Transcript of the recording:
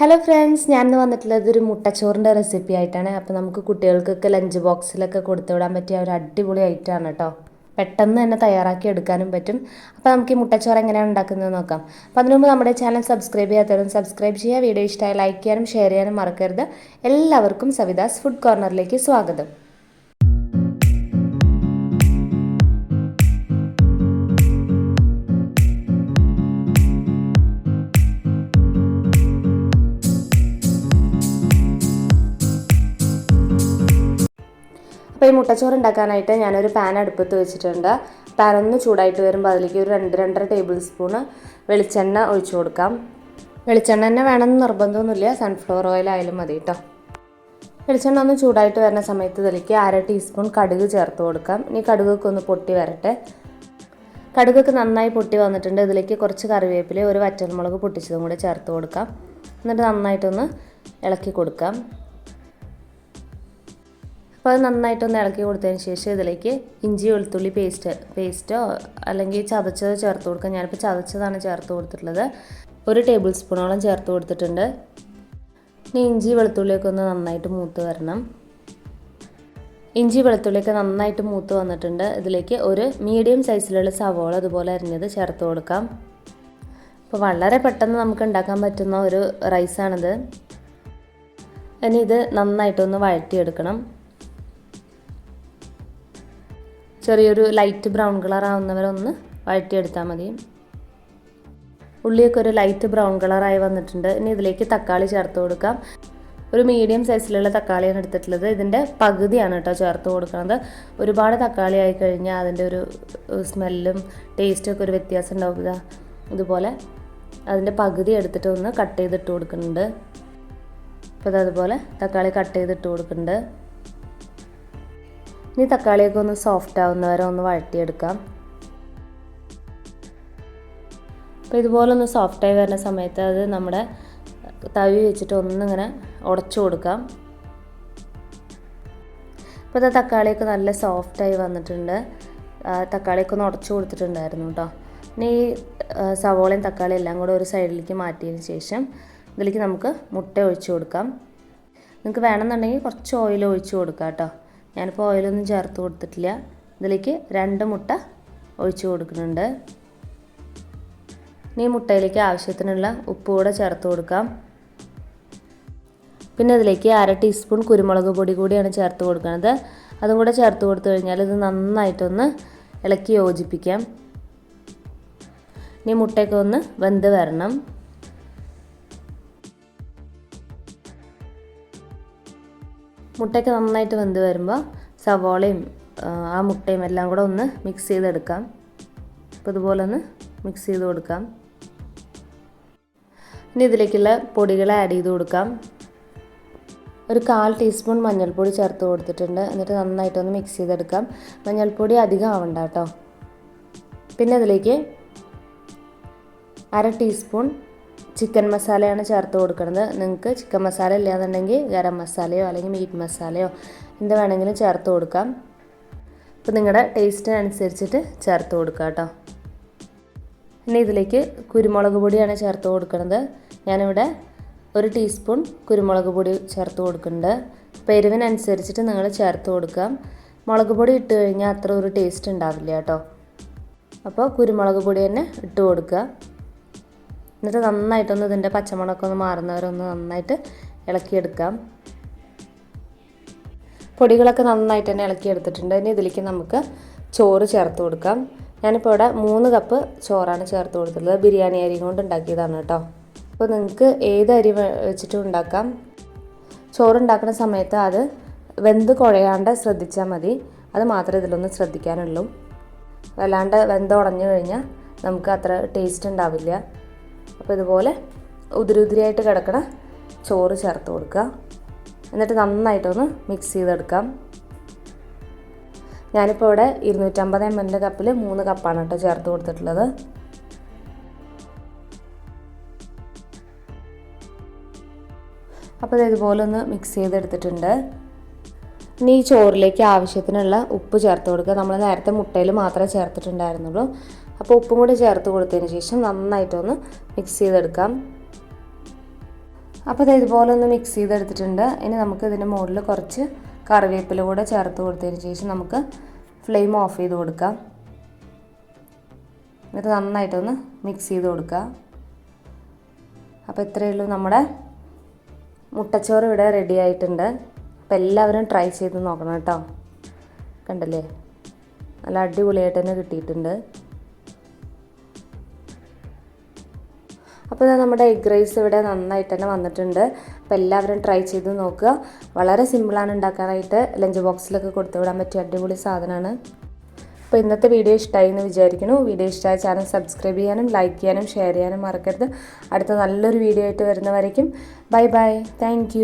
Hello friends ഞാൻ ഇന്ന് വന്നിട്ടുള്ളത് ഒരു മുട്ടച്ചോറിന്റെ റെസിപ്പി ആയിട്ടാണ്. അപ്പോൾ നമുക്ക് കുട്ടികൾക്കൊക്കെ ലഞ്ച് ബോക്സിലൊക്കെ കൊടുത്തു വിടാൻ പറ്റിയ ഒരു അടിപൊളി ഐറ്റമാണ് കേട്ടോ പെട്ടെന്ന് തന്നെ തയ്യാറാക്കി എടുക്കാനും പറ്റും. അപ്പോൾ നമുക്ക് ഈ മുട്ടച്ചോറ് എങ്ങനെയാണ് ഉണ്ടാക്കുന്നത് നോക്കാം. അപ്പോൾ അതിനു മുമ്പ് നമ്മുടെ ചാനൽ സബ്സ്ക്രൈബ് ചെയ്യാത്തവരും സബ്സ്ക്രൈബ് ചെയ്യുക. വീഡിയോ ഇഷ്ടമായി ലൈക്ക് ചെയ്യാനും ഷെയർ ചെയ്യാനും മറക്കരുത്. എല്ലാവർക്കും സവിതാസ് ഫുഡ് കോർണറിലേക്ക് സ്വാഗതം. അപ്പോൾ ഈ മുട്ടച്ചോറ് ഉണ്ടാക്കാനായിട്ട് ഞാനൊരു പാൻ അടുപ്പത്ത് വെച്ചിട്ടുണ്ട്. പാൻ ഒന്ന് ചൂടായിട്ട് വരുമ്പോൾ അതിലേക്ക് ഒരു രണ്ട് രണ്ടര ടേബിൾ സ്പൂണ് വെളിച്ചെണ്ണ ഒഴിച്ചു കൊടുക്കാം. വെളിച്ചെണ്ണ തന്നെ വേണമെന്ന് നിർബന്ധമൊന്നുമില്ല. സൺഫ്ലവർ ഓയിൽ ആയാലും മതി കേട്ടോ വെളിച്ചെണ്ണ ഒന്ന് ചൂടായിട്ട് വരുന്ന സമയത്ത് ഇതിലേക്ക് അര ടീസ്പൂൺ കടുക് ചേർത്ത് കൊടുക്കാം. ഇനി കടുകൊക്കെ ഒന്ന് പൊട്ടി വരട്ടെ. കടുകൊക്കെ നന്നായി പൊട്ടി വന്നിട്ടുണ്ട്. ഇതിലേക്ക് കുറച്ച് കറിവേപ്പില ഒരു വറ്റൽമുളക് പൊട്ടിച്ചതും കൂടെ ചേർത്ത് കൊടുക്കാം. എന്നിട്ട് നന്നായിട്ടൊന്ന് ഇളക്കി കൊടുക്കാം. അപ്പോൾ അത് നന്നായിട്ടൊന്ന് ഇളക്കി കൊടുത്തതിന് ശേഷം ഇതിലേക്ക് ഇഞ്ചി വെളുത്തുള്ളി പേസ്റ്റ് പേസ്റ്റോ അല്ലെങ്കിൽ ചതച്ചത് ചേർത്ത് കൊടുക്കാം. ഞാനിപ്പോൾ ചതച്ചതാണ് ചേർത്ത് കൊടുത്തിട്ടുള്ളത്. ഒരു ടേബിൾ സ്പൂണോളം ചേർത്ത് കൊടുത്തിട്ടുണ്ട്. ഇനി ഇഞ്ചി വെളുത്തുള്ളിയൊക്കെ ഒന്ന് നന്നായിട്ട് മൂത്ത് വരണം. ഇഞ്ചി വെളുത്തുള്ളിയൊക്കെ നന്നായിട്ട് മൂത്ത് വന്നിട്ടുണ്ട്. ഇതിലേക്ക് ഒരു മീഡിയം സൈസിലുള്ള സവോള അതുപോലെ അരിഞ്ഞത് ചേർത്ത് കൊടുക്കാം. അപ്പോൾ വളരെ പെട്ടെന്ന് നമുക്ക് ഉണ്ടാക്കാൻ പറ്റുന്ന ഒരു റൈസാണിത് ഇനി ഇത് നന്നായിട്ടൊന്ന് വഴറ്റിയെടുക്കണം. ചെറിയൊരു ലൈറ്റ് ബ്രൗൺ കളർ ആവുന്നവരെ ഒന്ന് വഴറ്റിയെടുത്താൽ മതി. ഉള്ളിയൊക്കെ ഒരു ലൈറ്റ് ബ്രൗൺ കളറായി വന്നിട്ടുണ്ട്. ഇനി ഇതിലേക്ക് തക്കാളി ചേർത്ത് കൊടുക്കാം. ഒരു മീഡിയം സൈസിലുള്ള തക്കാളിയാണ് എടുത്തിട്ടുള്ളത്. ഇതിന്റെ പകുതിയാണ് കേട്ടോ ചേർത്ത് കൊടുക്കുന്നത്. ഒരുപാട് തക്കാളി ആയി കഴിഞ്ഞാൽ അതിന്റെ ഒരു സ്മെല്ലും ടേസ്റ്റും ഒക്കെ ഒരു വ്യത്യാസം ഉണ്ടാവുക. ഇതുപോലെ അതിന്റെ പകുതി എടുത്തിട്ട് ഒന്ന് കട്ട് ചെയ്തിട്ട് കൊടുക്കുന്നുണ്ട്. അപ്പോൾ അതുപോലെ തക്കാളി കട്ട് ചെയ്തിട്ട് കൊടുക്കുന്നുണ്ട്. ഇനി തക്കാളിയൊക്കെ ഒന്ന് സോഫ്റ്റ് ആവുന്നവരെ ഒന്ന് വഴറ്റിയെടുക്കാം. അപ്പോൾ ഇതുപോലെ ഒന്ന് സോഫ്റ്റായി വരുന്ന സമയത്ത് അത് നമ്മുടെ തവി വെച്ചിട്ട് ഒന്നിങ്ങനെ ഉടച്ചു കൊടുക്കാം. ഇപ്പോൾ ഇത് തക്കാളിയൊക്കെ നല്ല സോഫ്റ്റായി വന്നിട്ടുണ്ട്. തക്കാളിയൊക്കെ ഒന്ന് ഉടച്ചു കൊടുത്തിട്ടുണ്ടായിരുന്നു കേട്ടോ ഇനി ഈ സവോളയും തക്കാളിയും എല്ലാം കൂടെ ഒരു സൈഡിലേക്ക് മാറ്റിയതിന് ശേഷം ഇതിലേക്ക് നമുക്ക് മുട്ട ഒഴിച്ചു കൊടുക്കാം. നിങ്ങൾക്ക് വേണമെന്നുണ്ടെങ്കിൽ കുറച്ച് ഓയിൽ ഒഴിച്ചു കൊടുക്കാം കേട്ടോ ഞാനിപ്പോൾ ഓയിലൊന്നും ചേർത്ത് കൊടുത്തിട്ടില്ല. ഇതിലേക്ക് രണ്ട് മുട്ട ഒഴിച്ചു കൊടുക്കുന്നുണ്ട്. ഇനി മുട്ടയിലേക്ക് ആവശ്യത്തിനുള്ള ഉപ്പ് കൂടെ ചേർത്ത് കൊടുക്കാം. പിന്നെ അതിലേക്ക് അര ടീസ്പൂൺ കുരുമുളക് പൊടി കൂടിയാണ് ചേർത്ത് കൊടുക്കുന്നത്. അതും കൂടെ ചേർത്ത് കൊടുത്തു കഴിഞ്ഞാൽ ഇത് നന്നായിട്ടൊന്ന് ഇളക്കി യോജിപ്പിക്കാം. ഇനി മുട്ടയൊക്കെ ഒന്ന് വെന്ത് വരണം. മുട്ടയൊക്കെ നന്നായിട്ട് വെന്ത് വരുമ്പോൾ സവോളയും ആ മുട്ടയും എല്ലാം കൂടെ ഒന്ന് മിക്സ് ചെയ്തെടുക്കാം. അപ്പോൾ ഇതുപോലെ ഒന്ന് മിക്സ് ചെയ്ത് കൊടുക്കാം. ഇനി ഇതിലേക്കുള്ള പൊടികൾ ആഡ് ചെയ്ത് കൊടുക്കാം. ഒരു കാൽ ടീസ്പൂൺ മഞ്ഞൾപ്പൊടി ചേർത്ത് കൊടുത്തിട്ടുണ്ട്. എന്നിട്ട് നന്നായിട്ടൊന്ന് മിക്സ് ചെയ്തെടുക്കാം. മഞ്ഞൾപ്പൊടി അധികം ആവണ്ട കേട്ടോ. പിന്നെ അതിലേക്ക് അര ടീസ്പൂൺ ചിക്കൻ മസാലയാണ് ചേർത്ത് കൊടുക്കുന്നത് നിങ്ങൾക്ക് ചിക്കൻ മസാല ഇല്ലാന്നുണ്ടെങ്കിൽ ഗരം മസാലയോ അല്ലെങ്കിൽ മീറ്റ് മസാലയോ എന്ത് വേണമെങ്കിലും ചേർത്ത് കൊടുക്കാം. അപ്പോൾ നിങ്ങളുടെ ടേസ്റ്റിനനുസരിച്ചിട്ട് ചേർത്ത് കൊടുക്കുക കേട്ടോ. പിന്നെ ഇതിലേക്ക് കുരുമുളക് പൊടിയാണ് ചേർത്ത് കൊടുക്കുന്നത് ഞാനിവിടെ ഒരു ടീസ്പൂൺ കുരുമുളക് പൊടി ചേർത്ത് കൊടുക്കുന്നുണ്ട്. അപ്പോൾ എരിവിനനുസരിച്ചിട്ട് നിങ്ങൾ ചേർത്ത് കൊടുക്കാം മുളക് പൊടി ഇട്ട് കഴിഞ്ഞാൽ അത്ര ഒരു ടേസ്റ്റ് ഉണ്ടാവില്ല കേട്ടോ. അപ്പോൾ കുരുമുളക് പൊടി തന്നെ ഇട്ട് കൊടുക്കുക. എന്നിട്ട് നന്നായിട്ടൊന്ന് ഇതിന്റെ പച്ചമുളകൊക്കെ ഒന്ന് മാറുന്നവരൊന്ന് നന്നായിട്ട് ഇളക്കിയെടുക്കാം. പൊടികളൊക്കെ നന്നായിട്ട് തന്നെ ഇളക്കിയെടുത്തിട്ടുണ്ട്. ഇനി ഇതിലേക്ക് നമുക്ക് ചോറ് ചേർത്ത് കൊടുക്കാം. ഞാനിപ്പോൾ ഇവിടെ മൂന്ന് കപ്പ് ചോറാണ് ചേർത്ത് കൊടുത്തിട്ടുള്ളത്. ബിരിയാണി അരി കൊണ്ട് ഉണ്ടാക്കിയതാണ് കേട്ടോ. അപ്പോൾ നിങ്ങൾക്ക് ഏത് അരി വെച്ചിട്ടും ഉണ്ടാക്കാം. ചോറുണ്ടാക്കുന്ന സമയത്ത് അത് വെന്ത് കുഴയാണ്ട് ശ്രദ്ധിച്ചാൽ മതി. അത് മാത്രമേ ഇതിലൊന്ന് ശ്രദ്ധിക്കാനുള്ളൂ. വല്ലാണ്ട് വെന്ത് ഉടഞ്ഞു കഴിഞ്ഞാൽ നമുക്ക് അത്ര ടേസ്റ്റ് ഉണ്ടാവില്ല. അപ്പോൾ ഇതുപോലെ ഉതിരുതിരിയായിട്ട് കിടക്കണ ചോറ് ചേർത്ത് കൊടുക്കുക. എന്നിട്ട് നന്നായിട്ടൊന്ന് മിക്സ് ചെയ്തെടുക്കാം. ഞാനിപ്പോൾ ഇവിടെ ഇരുന്നൂറ്റമ്പത് എം എല്ലിന്റെ കപ്പിൽ മൂന്ന് കപ്പാണ് കേട്ടോ ചേർത്ത് കൊടുത്തിട്ടുള്ളത്. അപ്പോൾ ഇതുപോലെ ഒന്ന് മിക്സ് ചെയ്തെടുത്തിട്ടുണ്ട്. ഇനി ഈ ചോറിലേക്ക് ആവശ്യത്തിനുള്ള ഉപ്പ് ചേർത്ത് കൊടുക്കുക. നമ്മൾ നേരത്തെ മുട്ടയിൽ മാത്രമേ ചേർത്തിട്ടുണ്ടായിരുന്നുള്ളൂ. അപ്പോൾ ഉപ്പും കൂടി ചേർത്ത് കൊടുത്തതിന് ശേഷം നന്നായിട്ടൊന്ന് മിക്സ് ചെയ്തെടുക്കാം. അപ്പോൾ ഇത് ഇതുപോലെ ഒന്ന് മിക്സ് ചെയ്തെടുത്തിട്ടുണ്ട്. ഇനി നമുക്ക് ഇതിന് മുകളിൽ കുറച്ച് കറിവേപ്പില കൂടെ ചേർത്ത് കൊടുത്തതിന് ശേഷം നമുക്ക് ഫ്ലെയിം ഓഫ് ചെയ്ത് കൊടുക്കാം. എന്നിട്ട് നന്നായിട്ടൊന്ന് മിക്സ് ചെയ്ത് കൊടുക്കുക. അപ്പോൾ ഇത്രയേ ഉള്ളൂ നമ്മുടെ മുട്ടച്ചോറ് ഇവിടെ റെഡി ആയിട്ടുണ്ട്. അപ്പോൾ എല്ലാവരും ട്രൈ ചെയ്ത് നോക്കണം കേട്ടോ. കണ്ടല്ലേ? നല്ല അടിപൊളിയായിട്ട് തന്നെ കിട്ടിയിട്ടുണ്ട്. അപ്പോൾ നമ്മുടെ എഗ് റൈസ് ഇവിടെ നന്നായിട്ട് തന്നെ വന്നിട്ടുണ്ട്. അപ്പോൾ എല്ലാവരും ട്രൈ ചെയ്ത് നോക്കുക. വളരെ സിമ്പിളാണ് ഉണ്ടാക്കാനായിട്ട്. ലഞ്ച് ബോക്സിലൊക്കെ കൊടുത്തു വിടാൻ പറ്റിയ അടിപൊളി സാധനമാണ്. അപ്പോൾ ഇന്നത്തെ വീഡിയോ ഇഷ്ടമായി എന്ന് വിചാരിക്കുന്നു. വീഡിയോ ഇഷ്ടമായ ചാനൽ സബ്സ്ക്രൈബ് ചെയ്യാനും ലൈക്ക് ചെയ്യാനും ഷെയർ ചെയ്യാനും മറക്കരുത്. അടുത്ത നല്ലൊരു വീഡിയോ ആയിട്ട് വരുന്നവരേക്കും. Bye bye thank